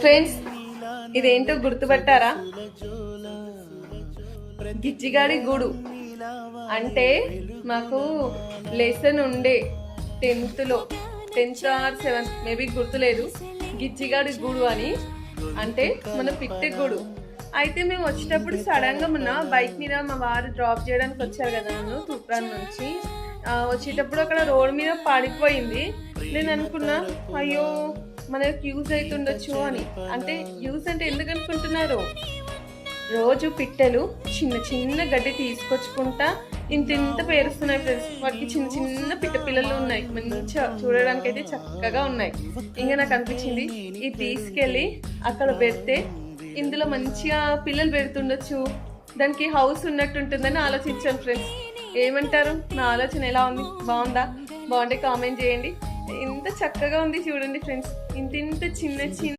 Friends ఇదేంటో గుర్తుపట్టారా? గిచ్చిగాడి గూడు. అంటే మాకు లెసన్ ఉండే టెన్త్లో టెన్త్ ఆర్ సెవెంత్ మేబీ గుర్తులేదు. గిచ్చిగాడి గూడు అని. అంటే మన పిట్టె గూడు. అయితే మేము వచ్చేటప్పుడు సడన్గా మొన్న బైక్ మీద మా వారు డ్రాప్ చేయడానికి వచ్చారు కదా నన్ను తూప్రాన్ నుంచి. వచ్చేటప్పుడు అక్కడ రోడ్ మీద పడిపోయింది. నేను అనుకున్నా అయ్యో మనకి యూజ్ అవుతుండొచ్చు అని. అంటే యూజ్ అంటే ఎందుకు అనుకుంటున్నారు? రోజు పిట్టలు చిన్న చిన్న గడ్డి తీసుకొచ్చుకుంటా ఇంత ఇంత పేరుస్తున్నాయి ఫ్రెండ్స్ వాటికి చిన్న చిన్న పిట్ట పిల్లలు ఉన్నాయి. మంచిగా చూడడానికి అయితే చక్కగా ఉన్నాయి. ఇంకా నాకు అనిపించింది ఇది తీసుకెళ్ళి అక్కడ పెడితే ఇందులో మంచిగా పిల్లలు పెడుతుండొచ్చు. దానికి హౌస్ ఉన్నట్టు ఉంటుందని ఆలోచించాను ఫ్రెండ్స్ ఏమంటారు? నా ఆలోచన ఎలా ఉంది? బాగుందా? బాగుంటే కామెంట్ చేయండి. ఎంత చక్కగా ఉంది చూడండి ఫ్రెండ్స్. ఇంత ఇంత చిన్న చిన్న